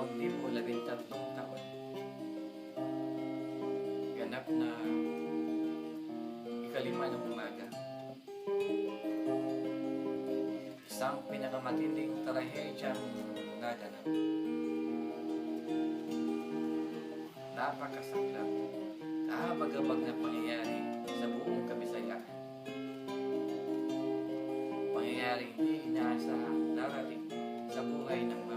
magtim o labing tatlong taon. Ganap na ikalima ng umaga. Isang pinakamatinding trahedyang naganap. Napakasaklap, kahabagabag na pangyayari sa buong kabisayaan. Pangyayari hindi inaasahang darating sa buhay ng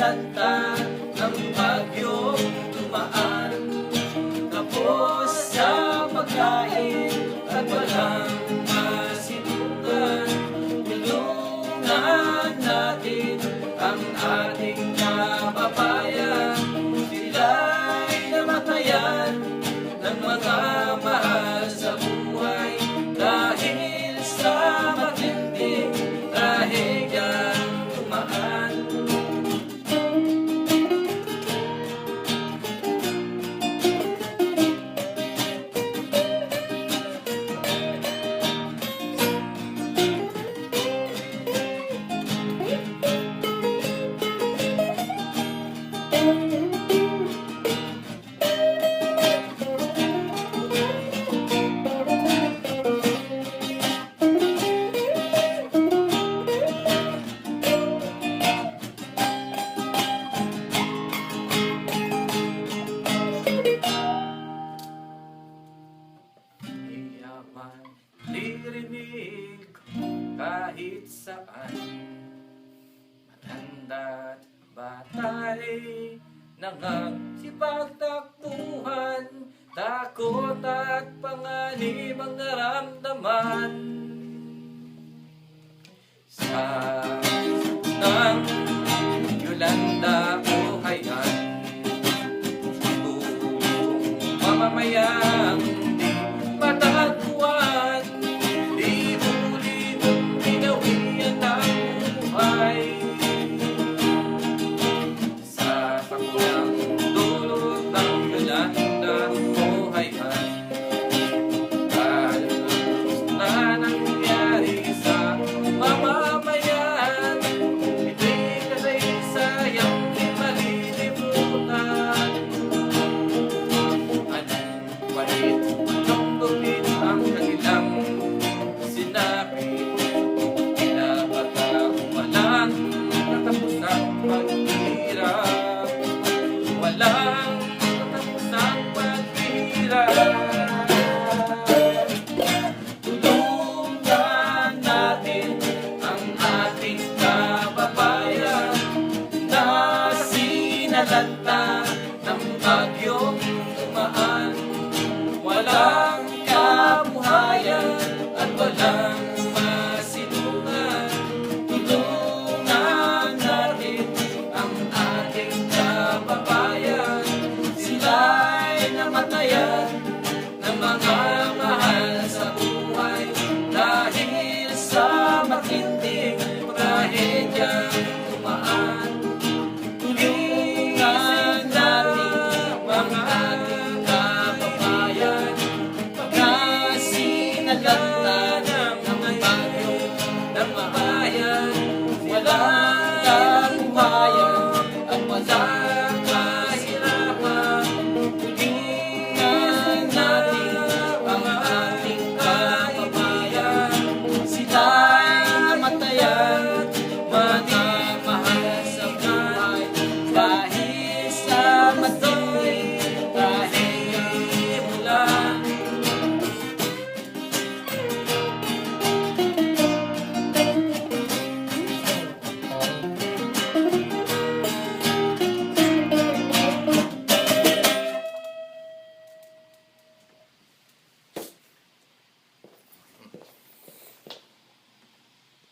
lanta batay Nangagsipagtakbuhan Takot at panganib ang naramdaman pinalanta ng bagay.